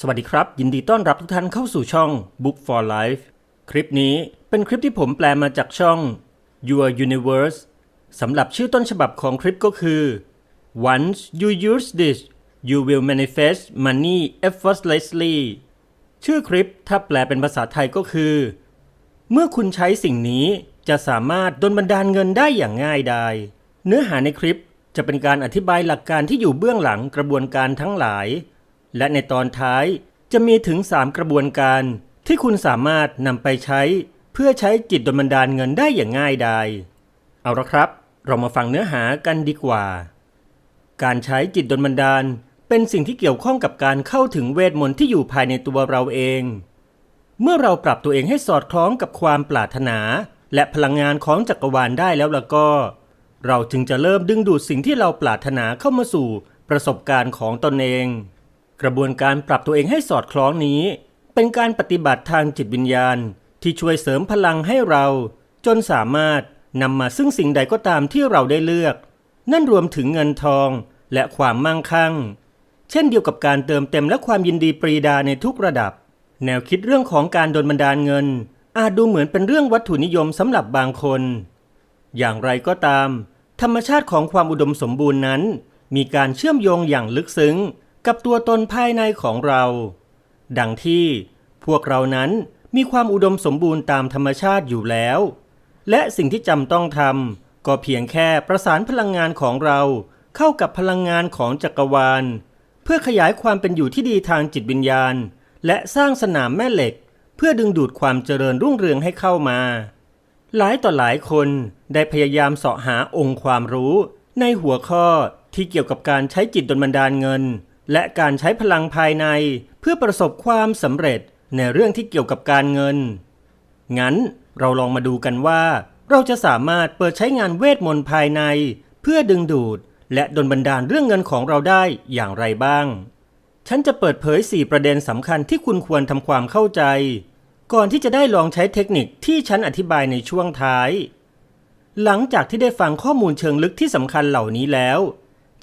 สวัสดีครับ ยินดีต้อนรับทุกท่านเข้าสู่ช่อง Book for Life คลิปนี้เป็นคลิปที่ผมแปลมาจากช่อง Your Universe สำหรับชื่อต้นฉบับของคลิปก็คือ Once you use this you will manifest money effortlessly ชื่อคลิปถ้าแปลเป็นภาษาไทยก็คือ เมื่อคุณใช้สิ่งนี้จะสามารถดลบันดาลเงินได้อย่างง่ายดายเนื้อหาในคลิปจะเป็นการอธิบายหลักการที่อยู่เบื้องหลังกระบวนการทั้งหลาย และในตอนท้ายจะมีถึง 3 กระบวนการที่คุณสามารถนำไปใช้ เพื่อใช้จิตดลบันดาลเงินได้อย่างง่ายดายเอาละครับ เรามาฟังเนื้อหากันดีกว่า การใช้จิตดลบันดาลเป็นสิ่งที่เกี่ยวข้องกับการเข้าถึงเวทมนต์ที่อยู่ภายในตัวเราเอง เมื่อเราปรับตัวเองให้สอดคล้องกับความปรารถนา และพลังงานของจักรวาลได้แล้วล่ะก็ เราจึงจะเริ่มดึงดูดสิ่งที่เราปรารถนาเข้ามาสู่ประสบการณ์ของตนเอง กระบวนการปรับตัวเองให้สอดคล้องนี้ เป็นการปฏิบัติทางจิตวิญญาณ ที่ช่วยเสริมพลังให้เรา จนสามารถนำมาซึ่งสิ่งใดก็ตามที่เราได้เลือก นั่นรวมถึงเงินทองและความมั่งคั่ง เช่นเดียวกับการเติมเต็มและความยินดีปรีดาในทุกระดับ แนวคิดเรื่องของการดลบันดาลเงิน อาจดูเหมือนเป็นเรื่องวัตถุนิยมสำหรับบางคน อย่างไรก็ตาม ธรรมชาติของความอุดมสมบูรณ์นั้น มีการเชื่อมโยงอย่างลึกซึ้ง กับตัวตนภายในของเรา ดังที่พวกเรานั้นมีความอุดมสมบูรณ์ตามธรรมชาติอยู่แล้ว และสิ่งที่จำต้องทำก็เพียงแค่ประสานพลังงานของเราเข้ากับพลังงานของจักรวาล เพื่อขยายความเป็นอยู่ที่ดีทางจิตวิญญาณ และสร้างสนามแม่เหล็ก เพื่อดึงดูดความเจริญรุ่งเรืองให้เข้ามา หลายต่อหลายคนได้พยายามเสาะหาองค์ความรู้ ในหัวข้อที่เกี่ยวกับการใช้จิตดลบันดาลเงิน และการใช้พลังภายในเพื่อประสบความสำเร็จในเรื่องที่เกี่ยวกับการเงิน งั้นเราลองมาดูกันว่า เราจะสามารถเปิดใช้งานเวทมนต์ภายใน เพื่อดึงดูด และดลบันดาลเรื่องเงินของเราได้อย่างไรบ้าง ฉันจะเปิดเผย 4 ประเด็นสำคัญที่คุณควรทำความเข้าใจ ก่อนที่จะได้ลองใช้เทคนิคที่ฉันอธิบายในช่วงท้าย หลังจากที่ได้ฟังข้อมูลเชิงลึกที่สำคัญเหล่านี้แล้ว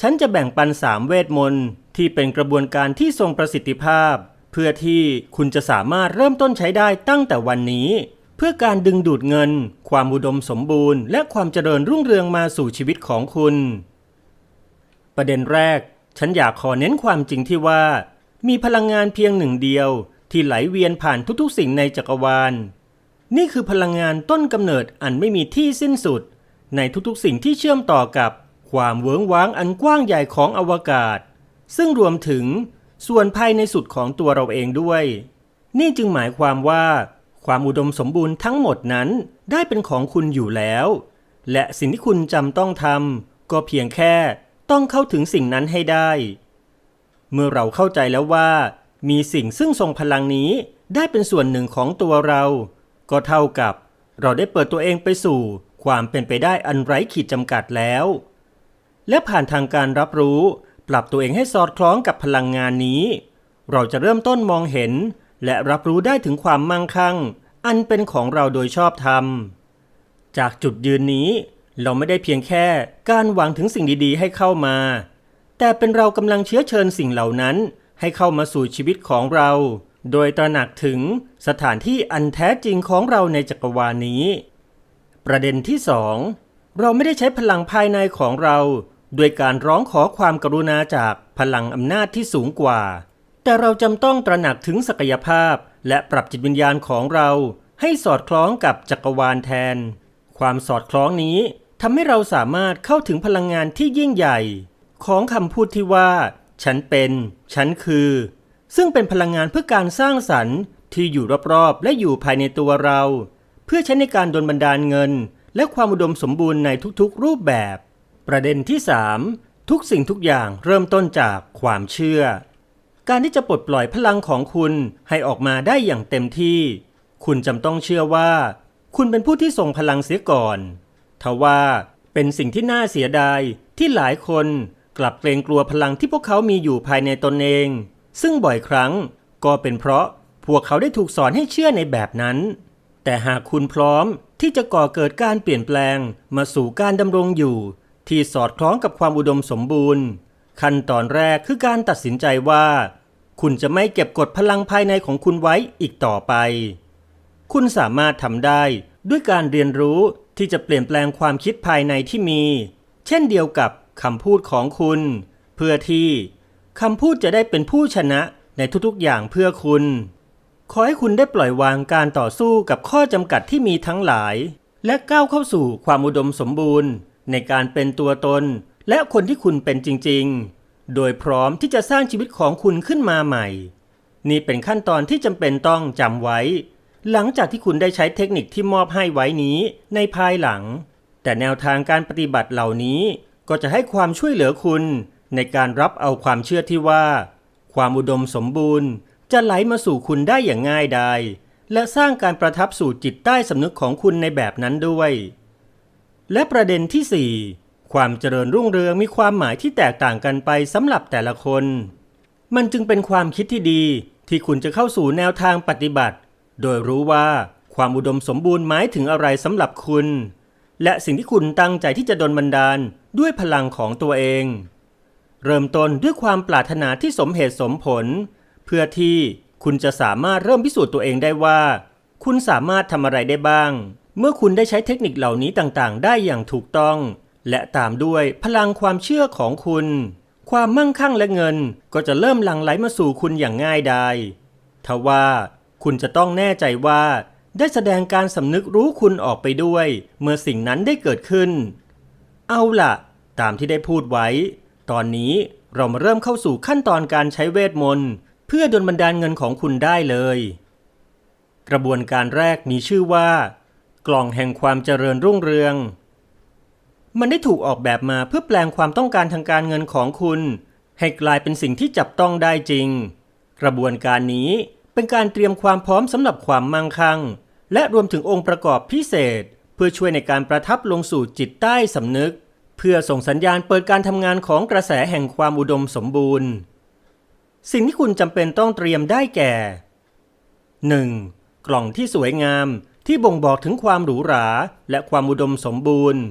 ฉันจะแบ่งปัน 3 เวทมนต์ ที่เป็นกระบวนการที่ทรงประสิทธิภาพ เพื่อที่คุณจะสามารถเริ่มต้นใช้ได้ตั้งแต่วันนี้ เพื่อการดึงดูดเงิน ความอุดมสมบูรณ์ และความเจริญรุ่งเรืองมาสู่ชีวิตของคุณ ประเด็นแรก ฉันอยากขอเน้นความจริงที่ว่า มีพลังงานเพียงหนึ่งเดียว ที่ไหลเวียนผ่านทุกๆ สิ่งในจักรวาล นี่คือพลังงานต้นกำเนิดอันไม่มีที่สิ้นสุด ในทุกๆ สิ่งที่เชื่อมต่อกับความเวิ้งว้างอันกว้างใหญ่ของอวกาศ ซึ่งรวมถึงส่วนภายในสุดของตัวเราเองด้วย นี่จึงหมายความว่า ความอุดมสมบูรณ์ทั้งหมดนั้นได้เป็นของคุณอยู่แล้ว และสิ่งที่คุณจำต้องทำก็เพียงแค่ต้องเข้าถึงสิ่งนั้นให้ได้ เมื่อเราเข้าใจแล้วว่า มีสิ่งซึ่งทรงพลังนี้ได้เป็นส่วนหนึ่งของตัวเรา ก็เท่ากับ เราได้เปิดตัวเองไปสู่ ความเป็นไปได้อันไร้ขีดจำกัดแล้ว และผ่านทางการรับรู้ ปรับตัวเองให้สอดคล้องกับพลังงานนี้ เราจะเริ่มต้นมองเห็น และรับรู้ได้ถึงความมั่งคั่ง อันเป็นของเราโดยชอบธรรม จากจุดยืนนี้ เราไม่ได้เพียงแค่การหวังถึงสิ่งดีๆ ให้เข้ามา แต่เป็นเรากำลังเชื้อเชิญสิ่งเหล่านั้น ให้เข้ามาสู่ชีวิตของเรา โดยตระหนักถึงสถานที่อันแท้จริงของเราในจักรวาลนี้ ประเด็นที่สองเราไม่ได้ใช้พลังภายในของเรา ด้วยการร้องขอความกรุณาจากพลังอำนาจที่สูงกว่า แต่เราจำต้องตระหนักถึงศักยภาพ และปรับจิตวิญญาณของเราให้สอดคล้องกับจักรวาลแทน ความสอดคล้องนี้ทำให้เราสามารถเข้าถึงพลังงานที่ยิ่งใหญ่ ของคำพูดที่ว่า ฉันเป็น ฉันคือ ซึ่งเป็นพลังงานเพื่อการสร้างสรรค์ที่อยู่รอบๆและอยู่ภายในตัวเรา เพื่อใช้ในการดลบันดาลเงิน และความอุดมสมบูรณ์ในทุกๆ รูปแบบ ประเด็นที่ 3 ทุกสิ่งทุกอย่างเริ่มต้นจากความเชื่อ การที่จะปลดปล่อยพลังของคุณให้ออกมาได้อย่างเต็มที่ คุณจำต้องเชื่อว่า คุณเป็นผู้ที่ทรงพลังเสียก่อนทว่าเป็นสิ่งที่น่าเสียดายที่หลายคนกลับเกรงกลัวพลังที่พวกเขามีอยู่ภายในตนเอง ซึ่งบ่อยครั้งก็เป็นเพราะพวกเขาได้ถูกสอนให้เชื่อในแบบนั้น แต่หากคุณพร้อมที่จะก่อเกิดการเปลี่ยนแปลงมาสู่การดำรงอยู่ ที่สอดคล้องกับความอุดมสมบูรณ์ ขั้นตอนแรกคือการตัดสินใจว่า คุณจะไม่เก็บกดพลังภายในของคุณไว้อีกต่อไป คุณสามารถทำได้ด้วยการเรียนรู้ที่จะเปลี่ยนแปลงความคิดภายในที่มี เช่นเดียวกับคำพูดของคุณ เพื่อที่คำพูดจะได้เป็นผู้ชนะในทุกๆอย่างเพื่อคุณ ขอให้คุณได้ปล่อยวางการต่อสู้กับข้อจำกัดที่มีทั้งหลาย และก้าวเข้าสู่ความอุดมสมบูรณ์ ในการเป็นตัวตน และคนที่คุณเป็นจริง ๆ โดยพร้อมที่จะสร้างชีวิตของคุณขึ้นมาใหม่ นี่เป็นขั้นตอนที่จำเป็นต้องจำไว้ หลังจากที่คุณได้ใช้เทคนิคที่มอบให้ไว้นี้ในภายหลัง แต่แนวทางการปฏิบัติเหล่านี้ก็จะให้ความช่วยเหลือคุณในการรับเอาความเชื่อที่ว่า ความอุดมสมบูรณ์ จะไหลมาสู่คุณได้อย่างง่ายดายและสร้างการประทับสู่จิตใต้สำนึกของคุณในแบบนั้นด้วย และประเด็นที่ 4 ความเจริญรุ่งเรืองมีความหมายที่แตกต่างกันไปสำหรับแต่ละคน มันจึงเป็นความคิดที่ดีที่คุณจะเข้าสู่แนวทางปฏิบัติ โดยรู้ว่าความอุดมสมบูรณ์หมายถึงอะไรสำหรับคุณ และสิ่งที่คุณตั้งใจที่จะดลบันดาลด้วยพลังของตัวเอง เริ่มต้นด้วยความปรารถนาที่สมเหตุสมผล เพื่อที่คุณจะสามารถเริ่มพิสูจน์ตัวเองได้ว่า คุณสามารถทำอะไรได้บ้าง เมื่อคุณได้ใช้เทคนิคเหล่านี้ต่างๆ ได้อย่างถูกต้อง และตามด้วยพลังความเชื่อของคุณ ความมั่งคั่งและเงินก็จะเริ่มหลั่งไหลมาสู่คุณอย่างง่ายดายทว่าคุณจะต้องแน่ใจว่า ได้แสดงการสำนึกรู้คุณออกไปด้วย เมื่อสิ่งนั้นได้เกิดขึ้น เอาล่ะ ตามที่ได้พูดไว้ ตอนนี้เรามาเริ่มเข้าสู่ขั้นตอนการใช้เวทมนต์เพื่อดลบันดาลเงินของคุณได้เลย กระบวนการแรกมีชื่อว่า กล่องแห่งความเจริญรุ่งเรือง มันได้ถูกออกแบบมาเพื่อแปลงความต้องการทางการเงินของคุณ ให้กลายเป็นสิ่งที่จับต้องได้จริง กระบวนการนี้เป็นการเตรียมความพร้อมสำหรับความมั่งคั่ง และรวมถึงองค์ประกอบพิเศษ เพื่อช่วยในการประทับลงสู่จิตใต้สำนึก เพื่อส่งสัญญาณเปิดการทำงานของกระแสแห่งความอุดมสมบูรณ์ สิ่งที่คุณจำเป็นต้องเตรียมได้แก่ 1. กล่องที่สวยงาม ที่บ่งบอกถึงความหรูหราและความอุดมสมบูรณ์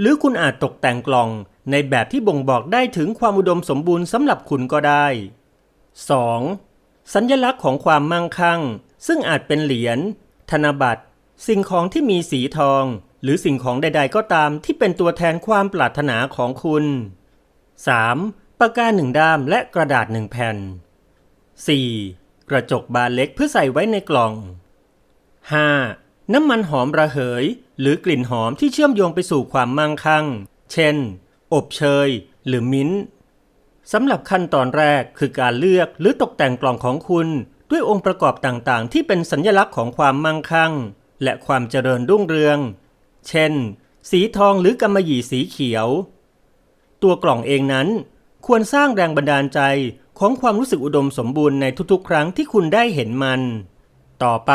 หรือคุณอาจตกแต่งกล่องในแบบที่บ่งบอกได้ถึงความอุดมสมบูรณ์สำหรับคุณก็ได้ 2. สัญลักษณ์ของความมั่งคั่ง ซึ่งอาจเป็นเหรียญธนบัตร สิ่งของที่มีสีทอง หรือสิ่งของใด ๆ ก็ตามที่เป็นตัวแทนความปรารถนาของคุณ 3. ปากกาหนึ่งด้ามและกระดาษหนึ่งแผ่น 4. กระจกบานเล็กเพื่อใส่ไว้ในกล่อง 5. น้ำมันหอมระเหย หรือกลิ่นหอมที่เชื่อมโยงไปสู่ความมั่งคั่ง เช่น อบเชย หรือมิ้นท์สำหรับขั้นตอนแรกคือการเลือกหรือตกแต่งกล่องของคุณ ด้วยองค์ประกอบต่างๆ ที่เป็นสัญลักษณ์ของความมั่งคั่ง และความเจริญรุ่งเรือง เช่น สีทองหรือกำมะหยี่สีเขียว ตัวกล่องเองนั้น ควรสร้างแรงบันดาลใจของความรู้สึกอุดมสมบูรณ์ในทุกๆ ครั้งที่คุณได้เห็นมัน ต่อไป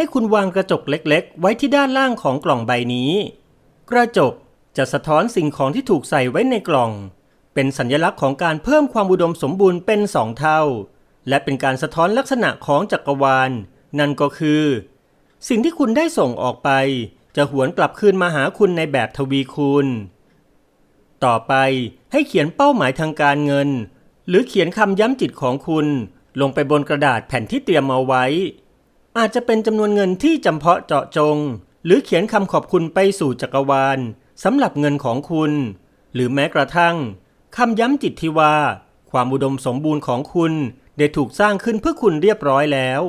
ให้คุณวางกระจกเล็กๆ ไว้ที่ด้านล่างของกล่องใบนี้ กระจกจะสะท้อนสิ่งของที่ถูกใส่ไว้ในกล่อง เป็นสัญลักษณ์ของการเพิ่มความอุดมสมบูรณ์เป็นสองเท่า และเป็นการสะท้อนลักษณะของจักรวาล นั่นก็คือ สิ่งที่คุณได้ส่งออกไป จะหวนกลับคืนมาหาคุณในแบบทวีคูณ ต่อไปให้เขียนเป้าหมายทางการเงิน หรือเขียนคำย้ำจิตของคุณ ลงไปบนกระดาษแผ่นที่เตรียมเอาไว้ อาจจะเป็นจำนวนเงินที่จำเพาะเจาะจง หรือเขียนคำขอบคุณไปสู่จักรวาลสำหรับเงินของคุณ หรือแม้กระทั่งคำย้ำจิตที่ว่า ความอุดมสมบูรณ์ของคุณได้ถูกสร้างขึ้นเพื่อคุณเรียบร้อยแล้ว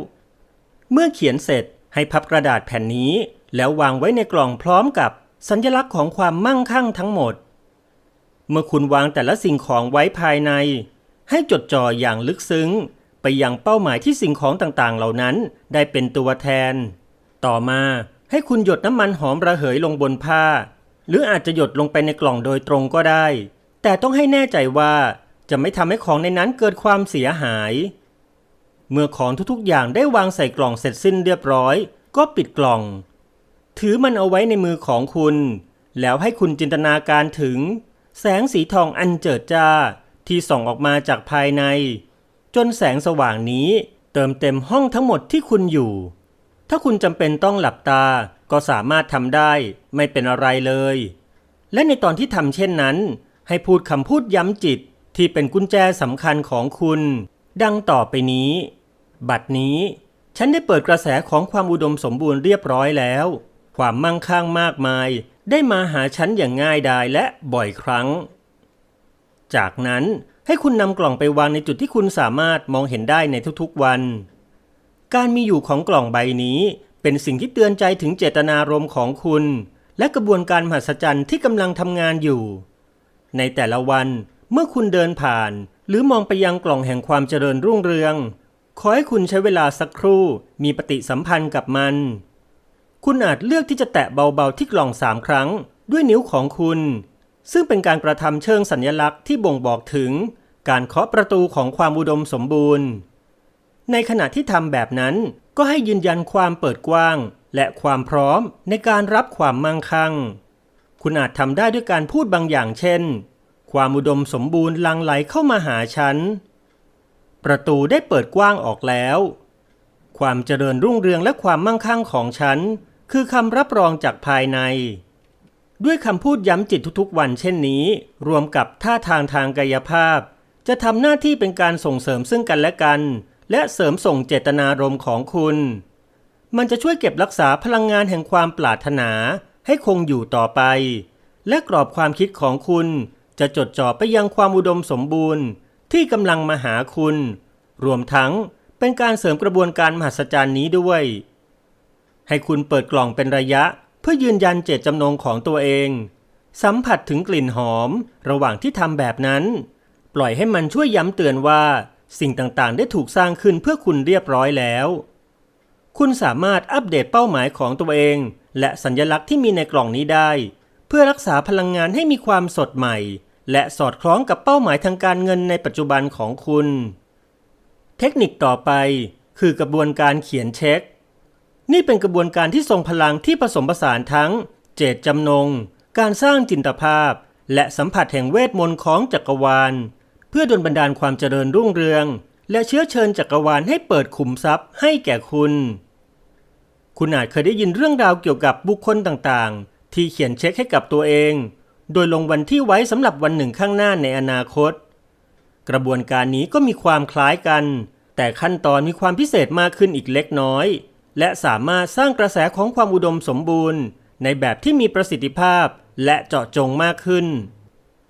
เมื่อเขียนเสร็จให้พับกระดาษแผ่นนี้ แล้ววางไว้ในกล่องพร้อมกับสัญลักษณ์ของความมั่งคั่งทั้งหมด เมื่อคุณวางแต่ละสิ่งของไว้ภายใน ให้จดจ่ออย่างลึกซึ้ง ไปยังเป้าหมายที่สิ่งของต่างๆ เหล่านั้น ได้เป็นตัวแทน ต่อมาให้คุณหยดน้ำมันหอมระเหยลงบนผ้า หรืออาจจะหยดลงไปในกล่องโดยตรงก็ได้ แต่ต้องให้แน่ใจว่าจะไม่ทำให้ของในนั้นเกิดความเสียหาย เมื่อของทุกๆ อย่างได้วางใส่กล่องเสร็จสิ้นเรียบร้อย ก็ปิดกล่อง ถือมันเอาไว้ในมือของคุณ แล้วให้คุณจินตนาการถึง แสงสีทองอันเจิดจ้าที่ส่องออกมาจากภายใน จนแสงสว่างนี้เติมเต็มห้องทั้งหมดที่คุณอยู่ ถ้าคุณจำเป็นต้องหลับตาก็สามารถทำได้ไม่เป็นอะไรเลย และในตอนที่ทำเช่นนั้น ให้พูดคำพูดย้ำจิตที่เป็นกุญแจสำคัญของคุณ ดังต่อไปนี้ บัดนี้ ฉันได้เปิดกระแสของความอุดมสมบูรณ์เรียบร้อยแล้ว ความมั่งคั่งมากมาย ได้มาหาฉันอย่างง่ายดายและบ่อยครั้ง จากนั้น ให้คุณนำกล่องไปวางในจุดที่คุณสามารถมองเห็นได้ในทุกๆวัน การมีอยู่ของกล่องใบนี้ เป็นสิ่งที่เตือนใจถึงเจตนารมณ์ของคุณ และกระบวนการมหัศจรรย์ที่กำลังทำงานอยู่ ในแต่ละวันเมื่อคุณเดินผ่าน หรือมองไปยังกล่องแห่งความเจริญรุ่งเรือง ขอให้คุณใช้เวลาสักครู่มีปฏิสัมพันธ์กับมัน คุณอาจเลือกที่จะแตะเบาๆที่กล่องสามครั้ง ด้วยนิ้วของคุณ ซึ่งเป็นการกระทำเชิงสัญญลักษณ์ที่บ่งบอกถึง การเคาะประตูของความอุดมสมบูรณ์ ในขณะที่ทำแบบนั้นก็ให้ยืนยันความเปิดกว้าง และความพร้อมในการรับความมั่งคั่ง คุณอาจทำได้ด้วยการพูดบางอย่างเช่น ความอุดมสมบูรณ์ลังไหลเข้ามาหาฉัน ประตูได้เปิดกว้างออกแล้ว ความเจริญรุ่งเรืองและความมั่งคั่งของฉัน คือคำรับรองจากภายในด้วยคำพูดย้ำจิตทุกๆวันเช่นนี้ รวมกับท่าทางทางกายภาพ จะทำหน้าที่เป็นการส่งเสริมซึ่งกันและกัน และเสริมส่งเจตนารมณ์ของคุณ มันจะช่วยเก็บรักษาพลังงานแห่งความปรารถนาให้คงอยู่ต่อไป และกรอบความคิดของคุณ จะจดจ่อไปยังความอุดมสมบูรณ์ ที่กำลังมาหาคุณ รวมทั้งเป็นการเสริมกระบวนการมหัศจรรย์นี้ด้วย ให้คุณเปิดกล่องเป็นระยะ เพื่อยืนยันเจตจำนงของตัวเอง สัมผัสถึงกลิ่นหอม ระหว่างที่ทำแบบนั้น ปล่อยให้มันช่วยย้ำเตือนว่า สิ่งต่างๆ ได้ถูกสร้างขึ้นเพื่อคุณเรียบร้อยแล้ว คุณสามารถอัปเดตเป้าหมายของตัวเอง และสัญลักษณ์ที่มีในกล่องนี้ได้ เพื่อรักษาพลังงานให้มีความสดใหม่ และสอดคล้องกับเป้าหมายทางการเงินในปัจจุบันของคุณ เทคนิคต่อไปคือกระบวนการเขียนเช็ค นี่เป็นกระบวนการที่ทรงพลังที่ผสมผสานทั้ง เจตจำนง การสร้างจินตภาพ และสัมผัสแห่งเวทมนต์ของจักรวาล เพื่อดลบันดาลความเจริญรุ่งเรือง และเชื้อเชิญจักรวาลให้เปิดขุมทรัพย์ให้แก่คุณ คุณอาจเคยได้ยินเรื่องราวเกี่ยวกับบุคคลต่างๆ ที่เขียนเช็คให้กับตัวเอง โดยลงวันที่ไว้สำหรับวันหนึ่งข้างหน้าในอนาคต กระบวนการนี้ก็มีความคล้ายกัน แต่ขั้นตอนมีความพิเศษมากขึ้นอีกเล็กน้อย และสามารถสร้างกระแสของความอุดมสมบูรณ์ ในแบบที่มีประสิทธิภาพและเจาะจงมากขึ้น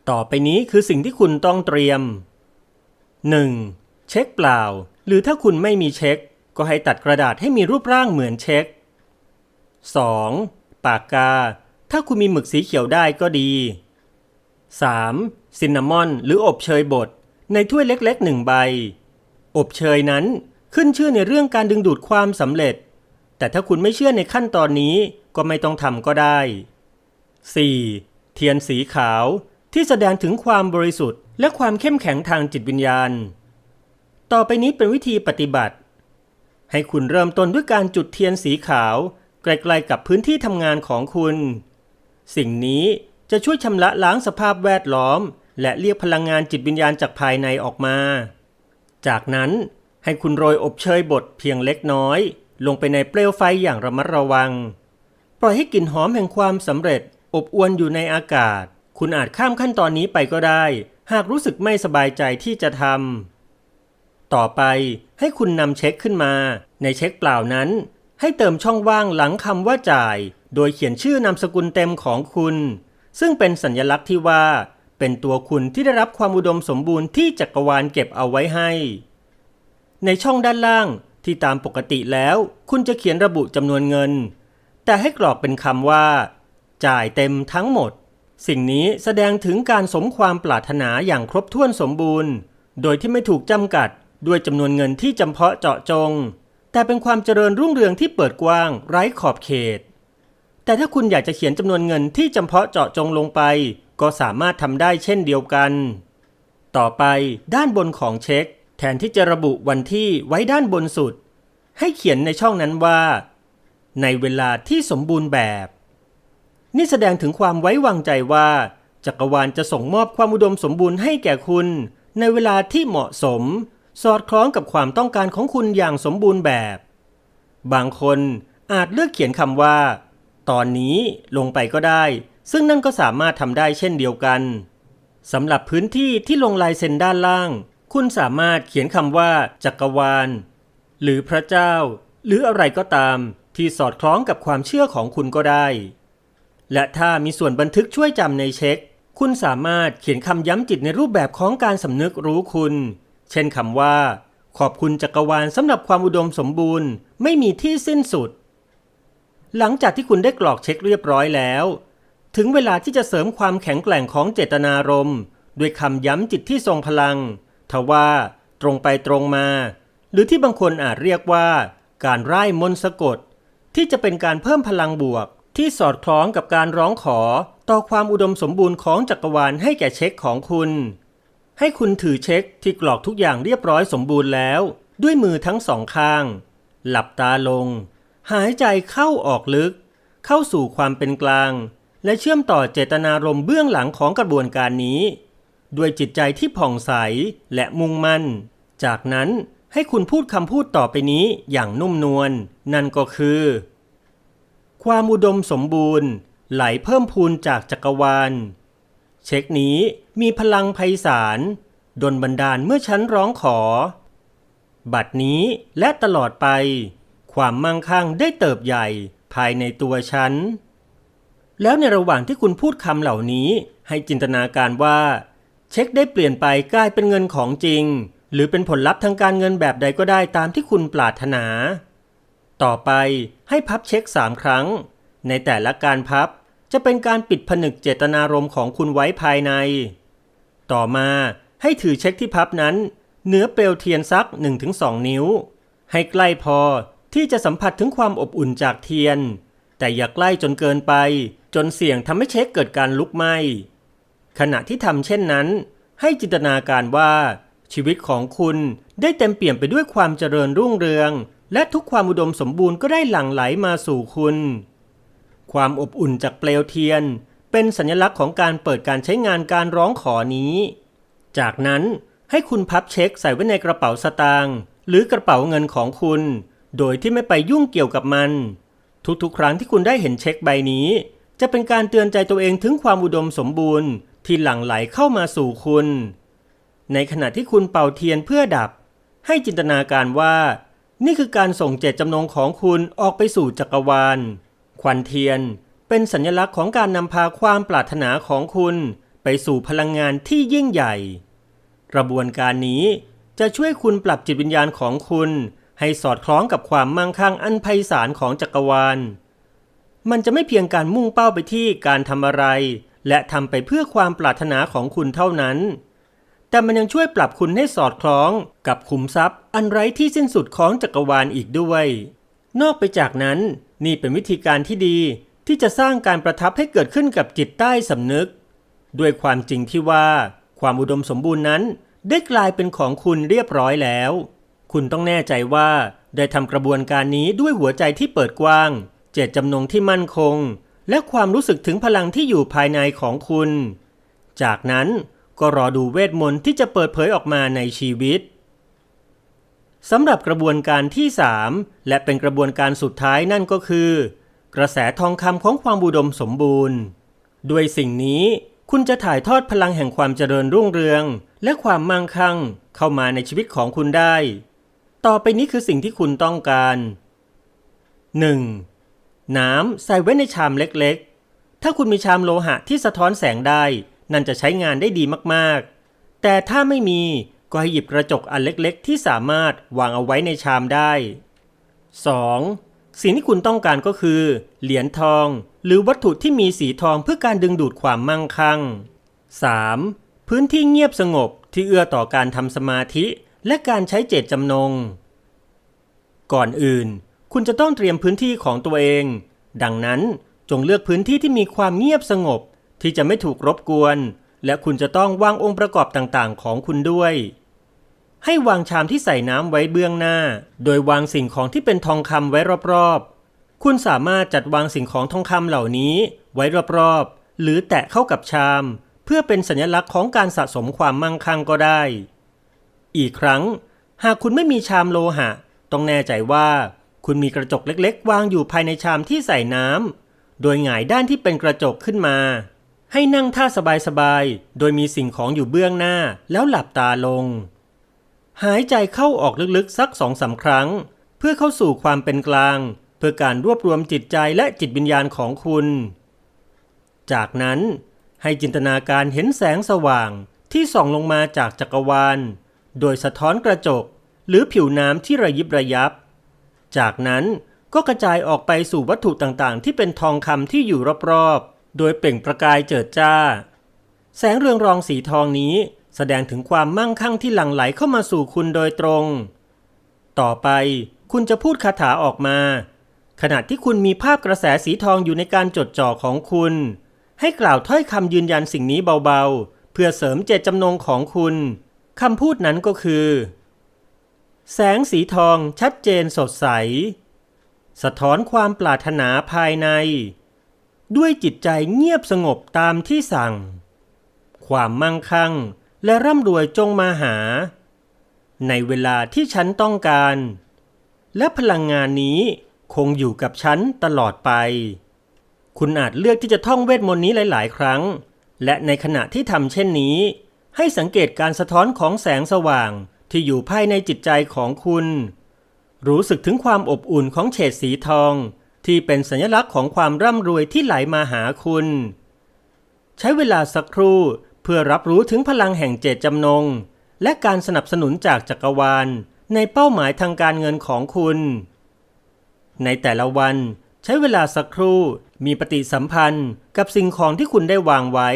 ต่อไปนี้คือสิ่งที่คุณต้องเตรียม 1. เช็คเปล่า หรือถ้าคุณไม่มีเช็ค ก็ให้ตัดกระดาษให้มีรูปร่างเหมือนเช็ค 2. ปากกา ถ้าคุณมีหมึกสีเขียวได้ก็ดี 3. ซินนามอน หรืออบเชยบด ในถ้วยเล็กๆหนึ่งใบ อบเชยนั้นขึ้นชื่อในเรื่องการดึงดูดความสำเร็จ แต่ถ้าคุณไม่เชื่อในขั้นตอนนี้ก็ไม่ต้องทำก็ได้ 4. เทียนสีขาว ที่แสดงถึงความบริสุทธิ์ และความเข้มแข็งทางจิตวิญญาณ ต่อไปนี้เป็นวิธีปฏิบัติ ให้คุณเริ่มต้นด้วยการจุดเทียนสีขาว ใกล้ๆกับพื้นที่ทำงานของคุณ สิ่งนี้จะช่วยชำระล้างสภาพแวดล้อม และเรียกพลังงานจิตวิญญาณจากภายในออกมา จากนั้นให้คุณโรยอบเชยบดเพียงเล็กน้อย ลงไปในเปลวไฟอย่างระมัดระวัง ปล่อยให้กลิ่นหอมแห่งความสำเร็จอบอวนอยู่ในอากาศ คุณอาจข้ามขั้นตอนนี้ไปก็ได้ หากรู้สึกไม่สบายใจที่จะทำ ต่อไปให้คุณนำเช็คขึ้นมา ในเช็คเปล่านั้น ให้เติมช่องว่างหลังคำว่าจ่าย โดยเขียนชื่อนามสกุลเต็มของคุณ ซึ่งเป็นสัญลักษณ์ที่ว่า เป็นตัวคุณที่ได้รับความอุดมสมบูรณ์ที่จักรวาลเก็บเอาไว้ให้ ในช่องด้านล่างที่ตามปกติแล้ว คุณจะเขียนระบุจำนวนเงิน แต่ให้กรอกเป็นคำว่า จ่ายเต็มทั้งหมด สิ่งนี้แสดงถึงการสมความปรารถนาอย่างครบถ้วนสมบูรณ์ โดยที่ไม่ถูกจำกัดด้วยจำนวนเงินที่จำเพาะเจาะจง แต่เป็นความเจริญรุ่งเรืองที่เปิดกว้างไร้ขอบเขต แต่ถ้าคุณอยากจะเขียนจำนวนเงินที่จำเพาะเจาะจงลงไป ก็สามารถทำได้เช่นเดียวกัน ต่อไปด้านบนของเช็ค แทนที่จะระบุวันที่ไว้ด้านบนสุด ให้เขียนในช่องนั้นว่า ในเวลาที่สมบูรณ์แบบ นี่แสดงถึงความไว้วางใจว่า จักรวาลจะส่งมอบความอุดมสมบูรณ์ให้แก่คุณ ในเวลาที่เหมาะสม สอดคล้องกับความต้องการของคุณอย่างสมบูรณ์แบบ บางคนอาจเลือกเขียนคำว่า ตอนนี้ลงไปก็ได้ ซึ่งนั่นก็สามารถทำได้เช่นเดียวกันสำหรับพื้นที่ที่ลงลายเซ็นด้านล่าง คุณสามารถเขียนคำว่า จักรวาล หรือพระเจ้า หรืออะไรก็ตาม ที่สอดคล้องกับความเชื่อของคุณก็ได้ และถ้ามีส่วนบันทึกช่วยจำในเช็ค คุณสามารถเขียนคำย้ำจิตในรูปแบบของการสำนึกรู้คุณ เช่นคำว่า ขอบคุณจักรวาลสำหรับความอุดมสมบูรณ์ ไม่มีที่สิ้นสุด หลังจากที่คุณได้กรอกเช็คเรียบร้อยแล้ว ถึงเวลาที่จะเสริมความแข็งแกร่งของเจตนารมณ์ด้วยคำย้ำจิตที่ทรงพลัง ทว่า ตรงไปตรงมา หรือที่บางคนอาจเรียกว่า การไร้มนต์สะกด ที่จะเป็นการเพิ่มพลังบวก ที่สอดคล้องกับการร้องขอต่อความอุดมสมบูรณ์ของจักรวาลให้แก่เช็คของคุณ ให้คุณถือเช็คที่กรอกทุกอย่างเรียบร้อยสมบูรณ์แล้ว ด้วยมือทั้งสองข้าง หลับตาลง หายใจเข้าออกลึก เข้าสู่ความเป็นกลาง และเชื่อมต่อเจตนารมณ์เบื้องหลังของกระบวนการนี้ ด้วยจิตใจที่ผ่องใสและมุ่งมั่น จากนั้นให้คุณพูดคำพูดต่อไปนี้อย่างนุ่มนวลนั่นก็คือ ความอุดมสมบูรณ์ ไหลเพิ่มพูนจากจักรวาล เช็คนี้มีพลังไพศาลดนบันดาลเมื่อฉันร้องขอ บัดนี้และตลอดไป ความมั่งคั่งได้เติบใหญ่ภายในตัวฉัน แล้วในระหว่างที่คุณพูดคำเหล่านี้ให้จินตนาการว่า เช็คได้เปลี่ยนไปกลายเป็นเงินของจริง หรือเป็นผลลัพธ์ทางการเงินแบบใดก็ได้ตามที่คุณปรารถนา ต่อไปให้พับเช็ค 3 ครั้ง ในแต่ละการพับจะเป็นการปิดผนึกเจตนารมณ์ของคุณไว้ภายใน ต่อมาให้ถือเช็คที่พับนั้นเหนือเปลวเทียนสัก 1-2 นิ้ว ให้ใกล้พอที่จะสัมผัสถึงความอบอุ่นจากเทียน แต่อย่าใกล้จนเกินไป จนเสี่ยงทำให้เช็คเกิดการลุกไหม้ ขณะที่ทำเช่นนั้น ให้จินตนาการว่า ชีวิตของคุณได้เต็มเปี่ยมไปด้วยความเจริญรุ่งเรือง และทุกความอุดมสมบูรณ์ก็ได้หลั่งไหลมาสู่คุณ ความอบอุ่นจากเปลวเทียน เป็นสัญลักษณ์ของการเปิดการใช้งานการร้องขอนี้ จากนั้นให้คุณพับเช็คใส่ไว้ในกระเป๋าสตางค์หรือกระเป๋าเงินของคุณ โดยที่ไม่ไปยุ่งเกี่ยวกับมัน ทุกๆ ครั้งที่คุณได้เห็นเช็คใบนี้ จะเป็นการเตือนใจตัวเองถึงความอุดมสมบูรณ์ที่หลั่งไหลเข้ามาสู่คุณ ในขณะที่คุณเป่าเทียนเพื่อดับ ให้จินตนาการว่า นี่คือการส่งเจตจำนงของคุณออกไปสู่จักรวาล ควันเทียน เป็นสัญลักษณ์ของการนำพาความปรารถนาของคุณ ไปสู่พลังงานที่ยิ่งใหญ่ กระบวนการนี้จะช่วยคุณปรับจิตวิญญาณของคุณ ให้สอดคล้องกับความมั่งคั่งอันไพศาลของจักรวาล มันจะไม่เพียงการมุ่งเป้าไปที่การทำอะไร และทำไปเพื่อความปรารถนาของคุณเท่านั้น แต่มันยังช่วยปรับคุณให้สอดคล้องกับขุมทรัพย์ อันไร้ที่สิ้นสุดของจักรวาลอีกด้วย นอกไปจากนั้นนี่เป็นวิธีการที่ดีที่จะสร้างการประทับให้เกิดขึ้นกับจิตใต้สำนึก ด้วยความจริงที่ว่า ความอุดมสมบูรณ์นั้น ได้กลายเป็นของคุณเรียบร้อยแล้ว คุณต้องแน่ใจว่าได้ทำกระบวนการนี้ด้วยหัวใจที่เปิดกว้าง เจตจำนงที่มั่นคง และความรู้สึกถึงพลังที่อยู่ภายในของคุณ จากนั้น ก็รอดูเวทมนต์ที่จะเปิดเผยออกมาในชีวิตสำหรับกระบวนการที่ 3 และเป็นกระบวนการสุดท้ายนั่นก็คือ กระแสทองคำของความอุดมสมบูรณ์ ด้วยสิ่งนี้คุณจะถ่ายทอดพลังแห่งความเจริญรุ่งเรือง และความมั่งคั่งเข้ามาในชีวิตของคุณได้ ต่อไปนี้คือสิ่งที่คุณต้องการ 1. น้ำใส่ไว้ในชามเล็กๆ ถ้าคุณมีชามโลหะที่สะท้อนแสงได้ นั่นจะใช้งานได้ดีมากๆ แต่ถ้าไม่มีก็ให้หยิบกระจกอันเล็กๆ ที่สามารถวางเอาไว้ในชามได้ 2. สิ่งที่คุณต้องการก็คือ เหรียญทอง หรือวัตถุที่มีสีทองเพื่อการดึงดูดความมั่งคั่ง 3. พื้นที่เงียบสงบที่เอื้อต่อการทำสมาธิ และการใช้เจตจำนง ก่อนอื่น คุณจะต้องเตรียมพื้นที่ของตัวเอง ดังนั้นจงเลือกพื้นที่ที่มีความเงียบสงบ ที่จะไม่ถูกรบกวน และคุณจะต้องวางองค์ประกอบต่างๆ ของคุณด้วย ให้วางชามที่ใส่น้ำไว้เบื้องหน้า โดยวางสิ่งของที่เป็นทองคำไว้รอบๆ คุณสามารถจัดวางสิ่งของทองคำเหล่านี้ไว้รอบๆ หรือแตะเข้ากับชาม เพื่อเป็นสัญลักษณ์ของการสะสมความมั่งคั่งก็ได้ อีกครั้ง หากคุณไม่มีชามโลหะ ต้องแน่ใจว่าคุณมีกระจกเล็ก ๆ วางอยู่ภายในชามที่ใส่น้ำโดยหงายด้านที่เป็นกระจกขึ้นมา ให้นั่งท่าสบายๆ โดยมีสิ่งของอยู่เบื้องหน้าแล้วหลับตาลง หายใจเข้าออกลึกๆ สักสองสาครั้ง เพื่อเข้าสู่ความเป็นกลาง เพื่อการรวบรวมจิตใจและจิตวิญญาณของคุณ จากนั้นให้จินตนาการเห็นแสงสว่างที่ส่องลงมาจากจักรวาล โดยสะท้อนกระจก หรือผิวน้ำที่ระยิบระยับ จากนั้นก็กระจายออกไปสู่วัตถุต่างๆ ที่เป็นทองคำที่อยู่รอบๆ โดยเปล่งประกายเจิดจ้า แสงเรืองรองสีทองนี้แสดงถึงความมั่งคั่งที่หลั่งไหลเข้ามาสู่คุณโดยตรง ต่อไปคุณจะพูดคาถาออกมา ขณะที่คุณมีภาพกระแสสีทองอยู่ในการจดจ่อของคุณ ให้กล่าวถ้อยคำยืนยันสิ่งนี้เบาๆ เพื่อเสริมเจตจำนงของคุณคำพูดนั้นก็คือ แสงสีทองชัดเจนสดใส สะท้อนความปรารถนาภายใน ด้วยจิตใจเงียบสงบตามที่สั่ง ความมั่งคั่งและร่ำรวยจงมาหา ในเวลาที่ฉันต้องการ และพลังงานนี้คงอยู่กับฉันตลอดไป คุณอาจเลือกที่จะท่องเวทมนต์นี้หลาย ๆ ครั้ง และในขณะที่ทำเช่นนี้ ให้สังเกตการสะท้อนของแสงสว่างที่อยู่ภายในจิตใจของคุณ รู้สึกถึงความอบอุ่นของเฉดสีทอง ที่เป็นสัญลักษณ์ของความร่ำรวยที่ไหลมาหาคุณ ใช้เวลาสักครู่เพื่อรับรู้ถึงพลังแห่งเจตจำนง และการสนับสนุนจากจักรวาล ในเป้าหมายทางการเงินของคุณ ในแต่ละวันใช้เวลาสักครู่มีปฏิสัมพันธ์กับสิ่งของที่คุณได้วางไว้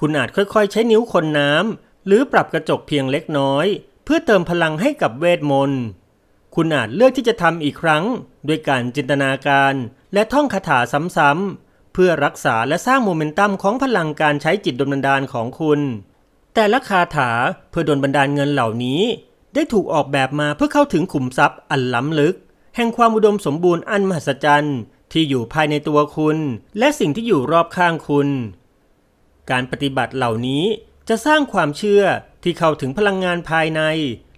คุณอาจค่อยๆ ใช้นิ้วคนน้ำหรือปรับกระจกเพียงเล็กน้อย เพื่อเติมพลังให้กับเวทมนต์ คุณอาจเลือกที่จะทำอีกครั้ง ด้วยการจินตนาการและท่องคาถาซ้ำๆเพื่อรักษาและสร้างโมเมนตัมของพลังการใช้จิตดลบันดาลของคุณ แต่ละคาถาเพื่อดลบันดาลเงินเหล่านี้ ได้ถูกออกแบบมาเพื่อเข้าถึงขุมทรัพย์อันล้ำลึก แห่งความอุดมสมบูรณ์อันมหัศจรรย์ที่อยู่ภายในตัวคุณ และสิ่งที่อยู่รอบข้างคุณ การปฏิบัติเหล่านี้จะสร้างความเชื่อที่เข้าถึงพลังงานภายใน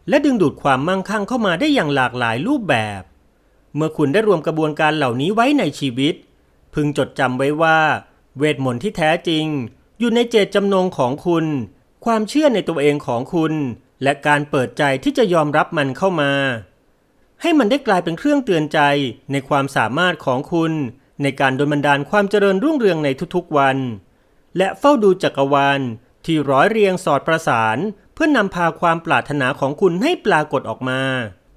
และดึงดูดความมั่งคั่งเข้ามาได้อย่างหลากหลายรูปแบบ เมื่อคุณได้รวมกระบวนการเหล่านี้ไว้ในชีวิต พึงจดจำไว้ว่า เวทมนต์ที่แท้จริง อยู่ในเจตจำนงของคุณ ความเชื่อในตัวเองของคุณ และการเปิดใจที่จะยอมรับมันเข้ามา ให้มันได้กลายเป็นเครื่องเตือนใจในความสามารถของคุณ ในการดลบันดาลความเจริญรุ่งเรืองในทุกๆวัน และเฝ้าดูจักรวาลที่ร้อยเรียงสอดประสาน พื่อนำพาความปรารถนาของคุณให้ปรากฏออกมา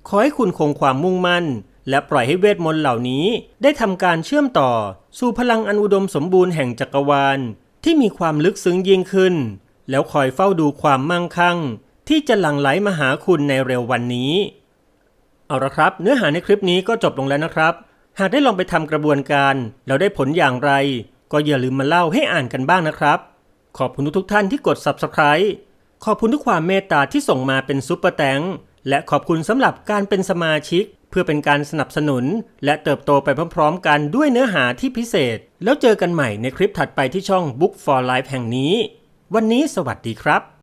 ขอให้คุณคงความมุ่งมั่น และปล่อยให้เวทมนต์เหล่านี้ได้ทำการเชื่อมต่อ สู่พลังอันอุดมสมบูรณ์แห่งจักรวาล ที่มีความลึกซึ้งยิ่งขึ้น แล้วคอยเฝ้าดูความมั่งคั่ง ที่จะหลั่งไหลมาหาคุณในเร็ววันนี้ เอาละครับ เนื้อหาในคลิปนี้ก็จบลงแล้วนะครับ หากได้ลองไปทำกระบวนการ แล้วได้ผลอย่างไร ก็อย่าลืมมาเล่าให้อ่านกันบ้างนะครับ ขอบคุณทุกท่านที่กด Subscribe ขอบคุณทุกความเมตตาที่ส่งมาเป็นซุปเปอร์แตงและขอบคุณสำหรับการเป็นสมาชิก เพื่อเป็นการสนับสนุน และเติบโตไปพร้อมๆ กันด้วยเนื้อหาที่พิเศษ แล้วเจอกันใหม่ในคลิปถัดไปที่ช่อง Book for Life แห่งนี้ วันนี้สวัสดีครับ